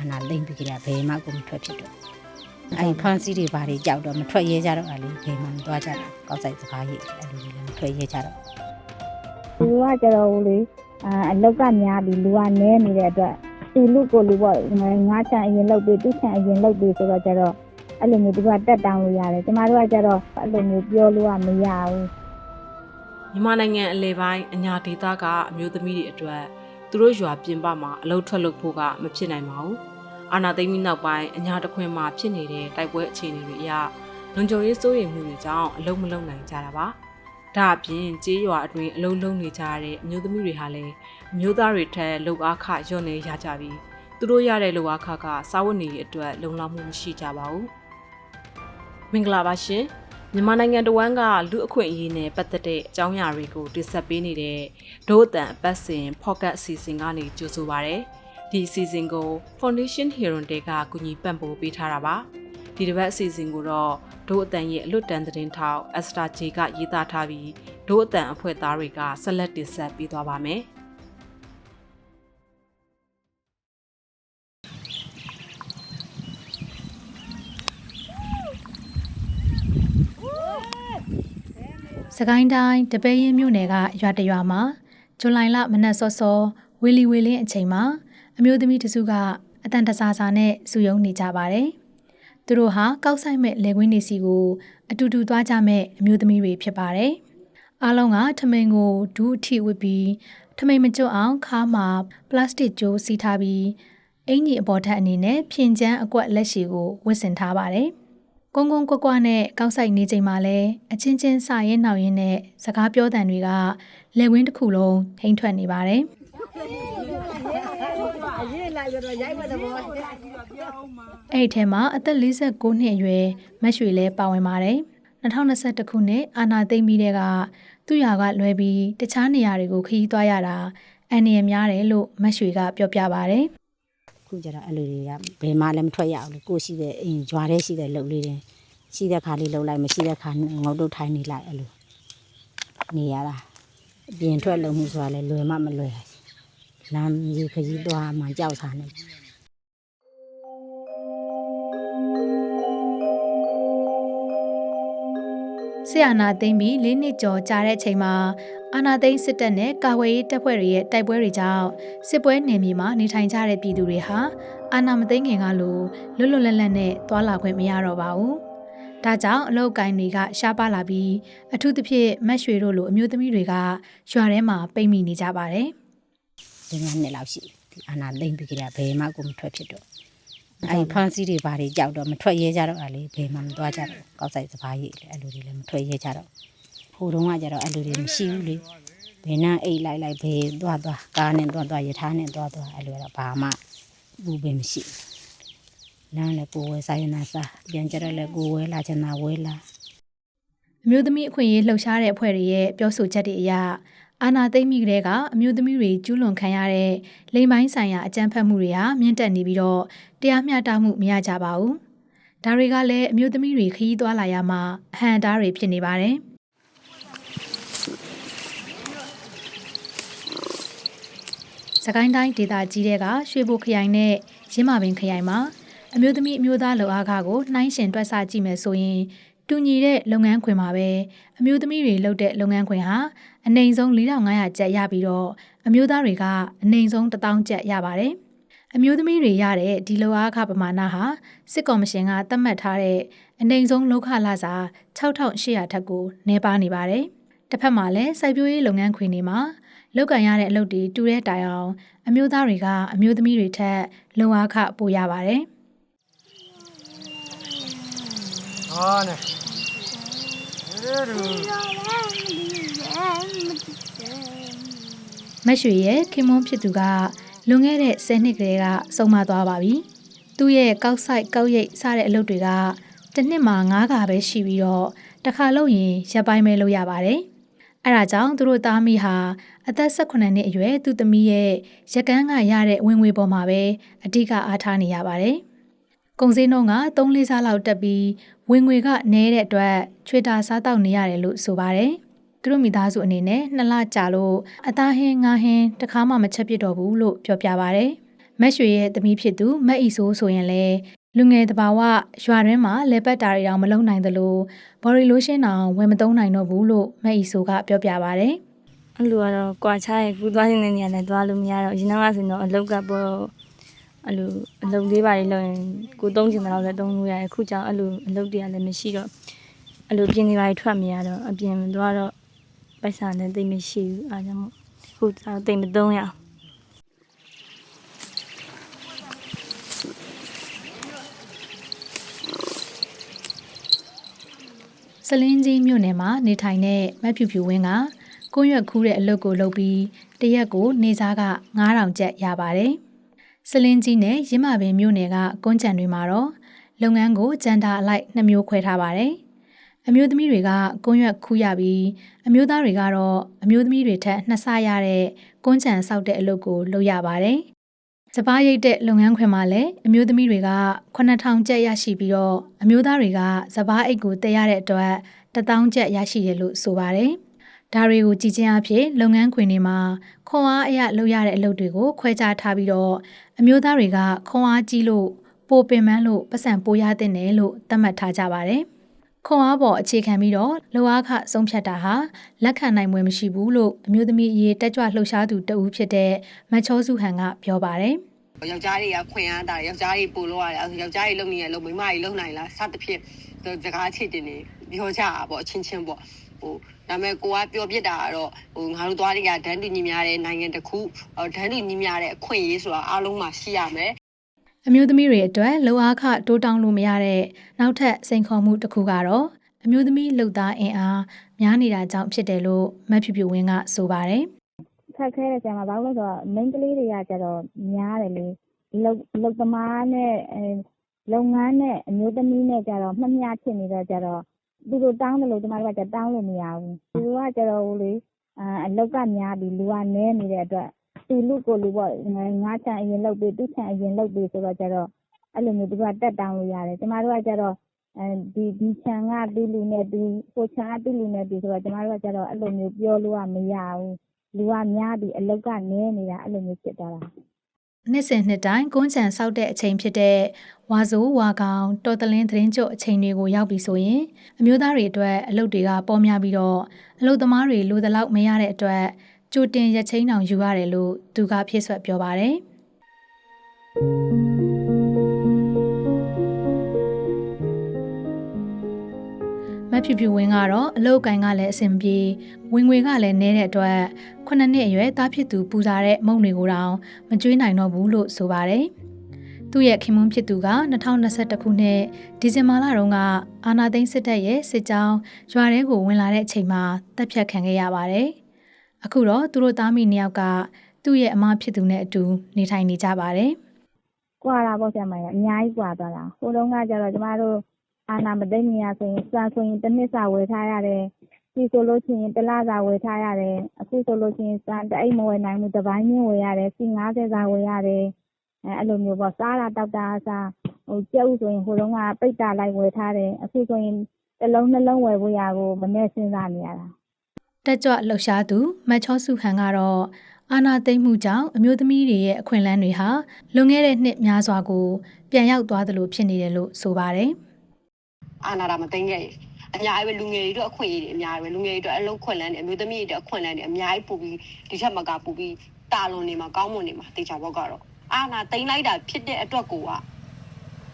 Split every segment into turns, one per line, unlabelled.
အနာလိမ့်ပြီးကြတာဘယ်မှကိုမထွက်ဖြစ်တော့အဲ့ဖန်စီတွေဘာတွေကြောက်တော့မထွက်ရဲကြတော့အဲ့လေဘယ်မှမသွားကြတော့ကောက်ဆိုင်စကားကြီးအဲ့လိုတွေလည်းမထွက်ရဲကြတော့
လူကကျတော့ဟိုလေအာအလောက်ကများပြီးလူကနဲနေတဲ့အတွက်သူလူကိုလူပေါ့ငါးချံအရင်လောက်ပြီးသူ့ချံအရင်လောက်ပြီးဆိုတော့ကျတော့အဲ့လိုမျိုးသူကတက်တောင်းလို့ရတယ်ကျမတို့ကကျတော့အဲ့လိုမျိုးပြောလို့ကမရဘူး
မြန်မာနိုင်ငံအလဲပိုင်းအညာဒေသကအမျိုးသမီးတွေအတွက်သူတို့ရွာပြင်ပမှာအလုပ်ထွက်လုပ်ဖို့ကမဖြစ်နိုင်ပါဘူး။အာနာသိမ့်ပြီးနောက်ပိုင်းအညာတစ်ခွင်မှာဖြစ်နေတဲ့တိုက်ပွဲအခြေအနေတွေအရလုံခြုံရေးစိုးရိမ်မှုတွေကြောင့်အလုပ်မလုပ်နိုင်ကြတာပါ။ဒါအပြင်ကြေးရွာအတွင်းအလုပ်လုပ်နေကြတဲ့အမျိုးသမီးတွေဟာလည်းအမျိုးသားတွေထက်လုပ်အားခညွတ်နေရကြပြီးသူတို့ရတဲ့လုပ်အားခကစားဝတ်နေရေးအတွက်လုံလောက်မှုမရှိကြပါဘူး။မင်္ဂလာပါရှင်။ မြန်မာနိုင်ငံတဝန်းကလူအခွင့်အရေးနဲ့ပတ်သက်တဲ့အကြောင်းအရာတွေကိုတင်ဆက်ပေးနေတဲ့ဒို့အတန်အပတ်စဉ် Pocket အစီအစဉ်ကနေကြိုဆိုပါရစေ။ဒီအစီအစဉ်ကို Foundation Hero တဲကကူညီပံ့ပိုးပေးထားတာပါ။ဒီတစ်ပတ်အစီအစဉ်ကိုတော့ဒို့အတန်ရဲ့အလွတ်တန်သတင်းထောက် Esther J ကရေးသားထားပြီးဒို့အတန်အဖွဲ့သားတွေကဆက်လက်တင်ဆက်ပေးသွားပါမယ်။
စကိုင်းတိုင်းတပည့်ရင်မြို့နယ်ကရွာတရွာမှာဇူလိုင်လမနက်စောစောဝီလီဝီလင်းအချိန်မှာအမျိုးသမီးတစုကအတန်တဆာဆာနဲ့စုယုံနေကြပါတယ်။သူတို့ဟာကောက်ဆိုင်မဲ့လေကွင်းနေစီကိုအတူတူသွားကြမဲ့အမျိုးသမီးတွေဖြစ်ပါတယ်။အားလုံးကထမိန်ကိုဒူးအထိဝစ်ပြီးထမိန်မကျွတ်အောင်ခါမှာပလတ်စတစ်ကြိုးစီထားပြီးအင်ကြီးအပေါ်ထက်အနေနဲ့ဖြင်ချမ်းအကွက်လက်ရှည်ကိုဝတ်ဆင်ထားပါတယ်။ ကုန်းကုန်းကွက်ကွက်နဲ့ကောက်ဆိုင်နေချိန်မှာလဲအချင်းချင်းစရဲနှောင်ရင်းနဲ့စကားပြောတန်တွေကလက်ဝင်းတစ်ခုလုံးထိမ့်ထွက်နေပါတယ်။အဲ့ဒီထဲမှာအသက်49နှစ်အရွယ်မက်ရွှေလဲပါဝင်ပါတယ်။2021ခုနှစ်အာနာသိမ့်ပြီးတဲ့ကသူ့ရွာကလွဲပြီးတခြားနေရာတွေကိုခရီးသွားရတာအန်ရများတယ်လို့မက်ရွှေကပြောပြပါတယ်
ခုကျတော့အဲ့လိုတွေကဘယ်မှလည်းမထွက်ရအောင်လေကိုရှိတဲ့အင်းကြွားတဲ့ရှိတဲ့လှုပ်လေးတွေရှိတဲ့ခါလေးလှုပ်လိုက်မရှိတဲ့ခါငုတ်တုတ်ထိုင်းနေလိုက်အဲ့လိုနေရတာအပြင်ထွက်လုံမှုဆိုတာလည်းလွယ်မှမလွယ်လမ်းကြီးခကြီးသွားမှကြောက်စားနေ
ဆရာနာသိမ့်ပြီးလေးနှစ်ကျော်ကြာတဲ့အချိန်မှာ အာနာသိမ့်စစ်တပ်နဲ့ကာဝေးရေးတပ်ဖွဲ့တွေရဲ့တိုက်ပွဲတွေကြောင့်စစ်ပွဲနယ်မြေမှာနေထိုင်ကြတဲ့ပြည်သူတွေဟာအာနာမသိမ့်ခင်ကလိုလွတ်လွတ်လပ်လပ်နဲ့သွာလာခွင့်မရတော့ပါဘူး။ဒါကြောင့်အလုတ်ကိုင်းတွေကရှားပါလာပြီးအထူးသဖြင့်မက်ရွှေတို့လိုအမျိုးသမီးတွေကရွာထဲမှာပိတ်မိနေကြပါတယ်
ဒီညနေလောက်ရှိဒီအနာလိမ့်ပြီးကြတာဘယ်မှကိုမထွက်ဖြစ်တော့အဲ့ဖန်စီတွေဘာတွေကြောက်တော့မထွက်ရဲကြတော့အဲ့လေဘယ်မှမသွားကြတော့ကောက်ဆိုင်စကားကြီးအဲ့လိုတွေလည်းမထွက်ရဲကြတော့ ဟိုတုန်းကကြတော့အဲ့လိုတွေမရှိဘူးလေဘယ်နှအိတ်လိုက်လိုက်ဘယ်သွားသွားကားနဲ့သွားသွားယထာနဲ့သွားသွားအဲ့လိုတော့ဘာမှဘူးပဲမရှိဘူးလမ်းလည်းကိုယ်ဝဲစားရင်နာစားပြန်ကြတော့လည်းကိုယ်ဝဲလာချင်တာဝဲလာ။
အမျိုးသမီးအခွင့်အရေးလှုပ်ရှားတဲ့အဖွဲ့တွေရဲ့ပြောဆိုချက်တွေအရအာနာသိမ့်မိကလေးကအမျိုးသမီးတွေကျူးလွန်ခံရတဲ့လိမ်ပိုင်းဆိုင်ရာအကြမ်းဖက်မှုတွေဟာမြင့်တက်နေပြီးတော့တရားမျှတမှုမရကြပါဘူး။ဒါတွေကလည်းအမျိုးသမီးတွေခရီးသွားလာရမှာအဟံတားတွေဖြစ်နေပါတယ်။ စကိုင်းတိုင်းဒေသကြီးတဲ့ကရွှေဘိုခရိုင်နဲ့ရင်းမာပင်ခရိုင်မှာအမျိုးသမီးအမျိုးသားလုံအားခကိုနှိုင်းရှင်တွက်ဆကြည့်မယ်ဆိုရင်တူညီတဲ့လုပ်ငန်းခွင်မှာပဲအမျိုးသမီးတွေလုပ်တဲ့လုပ်ငန်းခွင်ဟာအနိုင်ဆုံး4500ကျပ်ရပြီးတော့အမျိုးသားတွေကအနိုင်ဆုံး1000ကျပ်ရပါတယ်။အမျိုးသမီးတွေရတဲ့ဒီလိုအားခပမာဏဟာစစ်ကော်မရှင်ကသတ်မှတ်ထားတဲ့အနိုင်ဆုံးလောက်ခလာစာ6800ထက်ကိုနှဲပါနေပါတယ်။တစ်ဖက်မှာလည်းစိုက်ပျိုးရေးလုပ်ငန်းခွင်တွေမှာ လောက်ကန်ရတဲ့အလုပ်တွေတူတဲ့တိုင်အောင်အမျိုးသားတွေကအမျိုးသမီးတွေထက်လုံအားခပိုရပါတယ်။
ဟာနဲ့ရဲရူ
မက်ရွှေရဲ့ခင်မွန်းဖြစ်သူကလွန်ခဲ့တဲ့10နှစ်ကလေးကဆုံးမသွားပါပြီ။သူ့ရဲ့ကောက်ဆိုင်ကောက်ရိတ်စတဲ့အလုပ်တွေကတစ်နှစ်မှာ9ခါပဲရှိပြီးတော့တစ်ခါလုပ်ရင်ရက်ပိုင်းပဲလုပ်ရပါတယ်။ အဲဒါကြောင့်သူတို့သားမိဟာအသက်18နှစ်အရွယ်သူ့သမီးရဲ့ရက်ကန်းကရတဲ့ဝင်ငွေပေါ်မှာပဲအဓိကအားထားနေရပါတယ်။ကုံစင်းတော့က3လေးစားလောက်တက်ပြီးဝင်ငွေကနည်းတဲ့အတွက်ချွေတာစားတောက်နေရတယ်လို့ဆိုပါတယ်။သူတို့မိသားစုအနေနဲ့နှစ်လကြာလို့အသားဟင်းငါးဟင်းတစ်ခါမှမချက်ပြစ်တော့ဘူးလို့ပြောပြပါဗျ။မက်ရွှေရဲ့သမီးဖြစ်သူမက်အီဆိုးဆိုရင်လည်း လူငယ်တဘာဝရွာတွင်းမှာလေပတ်တာတွေတောင်မလုံနိုင်သလိုဘော်ရီလိုရှင်းတောင်ဝယ်မသုံးနိုင်တော့ဘူးလို့မက်အီဆိုးကပြောပြပါဗျ။
အဲ့လိုကတော့ကွာချရဲ့ကူသွားနေတဲ့နေရာနဲ့သွားလို့မရတော့အရင်ကဆိုရင်တော့အလုတ်ကပေါ်အဲ့လိုအလုတ်လေးပါလေးလောက်ရင်ကိုသုံးချင်တယ်လို့လည်းသုံးလို့ရတယ်အခုကျတော့အဲ့လိုအလုတ်တွေကလည်းမရှိတော့အဲ့လိုပြင်နေပါထွက်မရတော့အပြင်သွားတော့ပိုက်ဆံလည်းတိတ်မရှိဘူးအားကြောင့်မို့အခုကျတော့တိတ်မသုံးရအောင်
လင်းကြီးမြို့နယ်မှာနေထိုင်တဲ့မတ်ဖြူဖြူဝင်းကကိုရွက်ခူးတဲ့အလုပ်ကိုလုပ်ပြီးတရက်ကိုနေစားက9000ကျပ်ရပါတယ်။စလင်းကြီးနဲ့ရင်းမာပင်မြို့နယ်ကကွန်းကြံတွေမှာတော့လုပ်ငန်းကိုကြံတာအလိုက်နှစ်မျိုးခွဲထားပါတယ်။အမျိုးသမီးတွေကကွန်းရွက်ခူးရပြီးအမျိုးသားတွေကတော့အမျိုးသမီးတွေထက်နှစ်ဆရတဲ့ကွန်းကြံဆောက်တဲ့အလုပ်ကိုလုပ်ရပါတယ်။ စပားရိတ်တဲ့လုပ်ငန်းခွင်မှာလည်းအမျိုးသမီးတွေက9000ကျပ်ရရှိပြီးတော့အမျိုးသားတွေကစပားအိတ်ကိုတည်ရတဲ့အတွက်1000ကျပ်ရရှိတယ်လို့ဆိုပါတယ်။ဒါတွေကိုကြည်ချင်းအဖြစ်လုပ်ငန်းခွင်တွေမှာခွန်အားအရလုပ်ရတဲ့အလုပ်တွေကိုခွဲခြားထားပြီးတော့အမျိုးသားတွေကခွန်အားကြီးလို့ပိုပင်ပန်းလို့ပတ်စံပိုရတဲ့နယ်လို့သတ်မှတ်ထားကြပါတယ်။ ခွန်အားပေါ်အခြေခံပြီးတော့လောအားခဆုံးဖြတ်တာဟာလက်ခံနိုင်မွယ်မရှိဘူးလို့အမျိုးသမီးအရေးတက်ကြွလှုပ်ရှားသူတဦးဖြစ်တဲ့မချောစုဟန်ကပြောပါတယ်။
ယောက်ျားတွေကခွင်အားတာယောက်ျားတွေပို့လို့ရတယ်အဲယောက်ျားတွေလုံနေရလုံမိန်းမတွေလုံနိုင်လားစသဖြင့်စကားချစ်တင်နေပြောကြတာပေါ့အချင်းချင်းပေါ့ဟိုဒါပေမဲ့ကိုကပြောပြတာကတော့ဟိုငါတို့သွားတွေကဒန်းတူညီများတဲ့နိုင်ငံတစ်ခုဒန်းတူညီများတဲ့အခွင့်အရေးဆိုတာအားလုံးမှာရှိရမယ်
အမျိုးသမီးတွေအတွက်လောအားခတိုးတောင်းလို့မရတဲ့နောက်ထပ်စိန်ခေါ်မှုတစ်ခုကတော့အမျိုးသမီးလှုပ်သားအင်အားများနေတာကြောင့်ဖြစ်တယ်လို့မတ်ဖြူဖြူဝင်းကဆိုပါတယ်
ခက်ခဲတဲ့ဆရာမဘာလို့လဲဆိုတော့ main ကလေးတွေကကျတော့များတယ်လေလုတ်လုတ်သမားနဲ့အဲလုပ်ငန်းနဲ့အမျိုးသမီးနဲ့ကျတော့မှတ်မြဖြစ်နေတော့ကျတော့သူတို့တောင်းတယ်လို့ကျမတို့ကကျတောင်းလို့မရဘူးသူတို့ကကျတော့ဟိုလေအာအလောက်ကများပြီးလူကနည်းနေတဲ့အတွက် သူလူကိုလူပေါ့ ငါးချံအရင်လုတ်ပြီးသူ့ချံအရင်လုတ်ပြီးဆိုတော့ကျတော့ အဲ့လိုမျိုး သူကတက်တောင်းလို့ရတယ် ကျမတို့ကကျတော့အဲဒီဒီချံက သူ့လူနဲ့သူ ဟိုချံက သူ့လူနဲ့သူဆိုတော့ ကျမတို့ကကျတော့ အဲ့လိုမျိုး ပြောလို့က မရဘူး လူကများပြီး အလုတ်က နည်းနေတာ အဲ့လိုမျိုး ဖြစ်သွားတာ
နှစ်စဉ်နှစ်တိုင်း ကွန်းချံဆောက်တဲ့အချိန်ဖြစ်တဲ့ ဝါဆိုးဝါကောင် တော်တလင်းသတင်းကြွအချိန်တွေကို ရောက်ပြီဆိုရင် အမျိုးသားတွေအတွက် အလုပ်တွေက ပေါ်များပြီးတော့ အလုပ်သမားတွေ လိုသလောက် မရတဲ့အတွက် ကြိုတင်ရက်ချင်းတောင်ယူရတယ်လို့သူကဖြည့်ဆွက်ပြောပါတယ်မဖြူဖြူဝင်းကတော့အလုတ်ကန်ကလည်းအဆင်ပြေဝင်ငွေကလည်းနည်းတဲ့အတွက်ခုနှစ်နှစ်အရွယ်သားဖြစ်သူပူဇာတဲ့မုံတွေကိုတောင်မကြွေးနိုင်တော့ဘူးလို့ဆိုပါတယ်။သူ့ရဲ့ခင်မွန်းဖြစ်သူက2021ခုနှစ်ဒီဇင်ဘာလတုန်းကအာနာသိန်းစစ်တပ်ရဲ့စစ်ကြောင်းရွာထဲကိုဝင်လာတဲ့အချိန်မှာတပ်ဖြတ်ခံခဲ့ရပါတယ်။ အခုတော့သူတို့သားမိနှစ်ယောက်ကသူ့ရဲ့အမဖြစ်သူနဲ့အတူနေထိုင်နေကြပါတယ်။
ကွာတာပေါ့ဆရာမကြီးအများကြီးကွာသွားတာဟိုတုန်းကကျတော့ကျမတို့အာနာမသိမ့်နေရဆိုရင်စာဆိုရင်တစ်နှစ်စာဝယ်ထားရတယ်ဒီဆိုလို့ရှိရင်တစ်လစာဝယ်ထားရတယ်အခုဆိုလို့ရှိရင်စာတအိတ်မဝယ်နိုင်ဘူးတစ်ပိုင်းချင်းဝယ်ရတယ်စီ90စာဝယ်ရတယ်အဲအဲ့လိုမျိုးပေါ့စားတာတောက်တာအစားဟိုကြက်ဥဆိုရင်ဟိုတုန်းကပိတ်တာလိုက်ဝယ်ထားတယ်အခုဆိုရင်တစ်လုံးနှလုံးဝယ်ဖို့ရကိုမနဲ့စဉ်းစားနေရတာ
တက်ကြွလှုပ်ရှားသူမတ်ချောစုဟန်ကတော့အာနာသိမ့်မှုကြောင့်အမျိုးသမီးတွေရဲ့အခွင့်အလမ်းတွေဟာလွန်ခဲ့တဲ့နှစ်များစွာကိုပြန်ရောက်သွားသလိုဖြစ်နေတယ်လို့ဆိုပါတယ်
အာနာတာမသိငယ်အများကြီးပဲလူငယ်တွေတို့အခွင့်အရေးတွေအများကြီးပဲလူငယ်တွေတို့အလုပ်ခွင့်လန်းတွေအမျိုးသမီးတွေတို့အခွင့်လန်းတွေအများကြီးပို့ပြီးဒီချက်မကပို့ပြီးတာလွန်နေမှာကောင်းမွန်နေမှာတေချာဘောက်ကတော့အာနာတိန်လိုက်တာဖြစ်တဲ့အတွက်ကိုက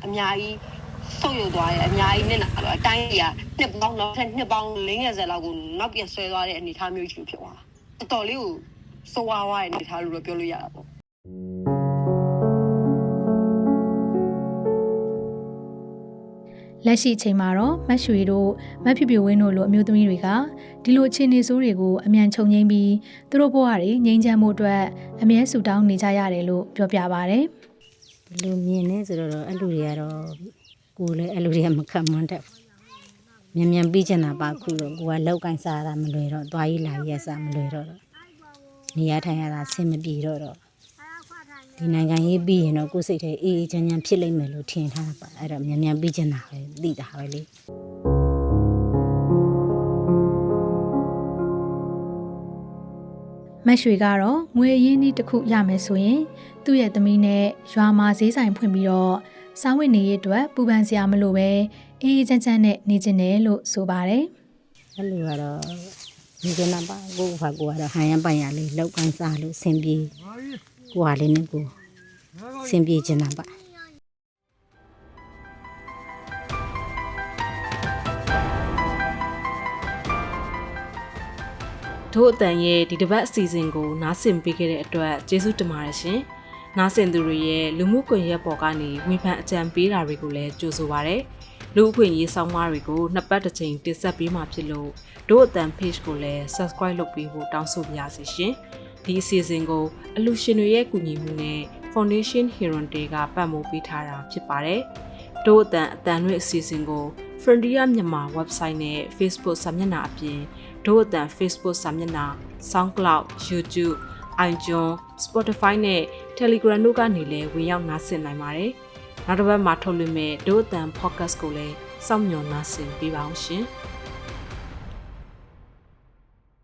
အများကြီး ဆုတ်ယုတ်သွားတယ်အများကြီးနစ်နာတော့အတိုင်းကြီးကနှစ်ပေါင်းနောက်ထပ်နှစ်ပေါင်း40လောက်ကိုနောက်ပြန်ဆွဲသွားတဲ့အနေအထားမျိုးကြီးဖြစ်သွားတာတော်တော်လေးကိုစိုးဝါးဝါးတဲ့အနေအထားလို့တော့ပြောလို့ရတာပေါ့
လက်ရှိအချိန်မှာတော့မတ်ရွှေတို့မတ်ဖြူဖြူဝင်းတို့လိုအမျိုးသမီးတွေကဒီလိုအခြေအနေဆိုးတွေကိုအမြန်ချုပ်ငိမ့်ပြီးသူတို့ဘဝတွေငြိမ်းချမ်းမှုအတွက်အမြဲဆူတောင်းနေကြရတယ်လို့ပြောပြပါဗျ။
ဘယ်လူမြင်နေဆိုတော့အဲ့လူတွေကတော့ ကိုယ်လည်းအဲ့လူတွေကမခံမွန်းတတ်ဘူးမြန်မြန်ပြီးချင်တာပါခုတော့ကိုကလောက်ကင်စားတာမလွယ်တော့သွားရေးလာရေးစားမလွယ်တော့တော့နေရထိုင်ရတာဆင်မပြေတော့တော့ဒီနိုင်ငံရေးပြီးရင်တော့ကိုယ်စိတ်ထဲအေးအေးချမ်းချမ်းဖြစ်လိမ့်မယ်လို့ထင်ထားတာပါအဲ့တော့မြန်မြန်ပြီးချင်တာပဲသိတာပဲလေ
မက်ရွှေကတော့ငွေရင်းနှီးတစ်ခုရမယ်ဆိုရင် သူ့ရဲ့သမီးနဲ့ရွာမှာဈေးဆိုင်ဖွင့်ပြီးတော့ စားဝတ်နေရေးအတွက်ပူပန်စရာမလိုပဲအေးအေးချမ်းချမ်းနဲ့နေကျင်တယ်လို့ဆိုပါတယ်
အဲ့လိုကတော့ဒီကနေ့ပါကိုယ့်ဘာကိုယ်ကတော့ဟန်ရပိုင်ရလေးလောက်ကန်စားလို့ဆင်ပြေကိုယ်ဟာလေးနဲ့ကိုယ်ဆင်ပြေချင်တာပါ
တို့အတန်ရဲ့ဒီတစ်ပတ်အစီအစဉ်ကိုနားဆင်ပေးခဲ့တဲ့အတွက်ကျေးဇူးတင်ပါတယ်ရှင်။ နားဆင်သူတွေရဲ့လူမှုကွန်ရက်ပေါ်ကနေဝေဖန်အကြံပေးတာတွေကိုလည်းကြိုဆိုပါရစေ။လူအခွင့်အရေးဆောင်မတွေကိုနှစ်ပတ်တစ်ချိန်တင်ဆက်ပေးမှာဖြစ်လို့တို့အတန် page ကိုလည်း subscribe လုပ်ပေးဖို့တောင်းဆိုပါရစေရှင်။ဒီအစီအစဉ်ကိုအလူရှင်တွေရဲ့ကူညီမှုနဲ့ Foundation Hero Day ကပတ်မိုးပေးထားတာဖြစ်ပါတယ်။တို့အတန်အတန်တွေအစီအစဉ်ကို Frontier မြန်မာ website နဲ့ Facebook စာမျက်နှာအပြင်ဒို့အတန် Facebook စာမျက်နှာ SoundCloud YouTube iTunes Spotify နဲ့ Telegram တို့ကနေလည်းဝင်ရောက်နားဆင်နိုင်ပါတယ်။နောက်တစ်ပတ်မှာထုတ်လွှင့်မဲ့ဒို့အတန် podcast ကိုလည်းစောင့်မျှော်နားဆင်ပေးပါအောင်ရှင်။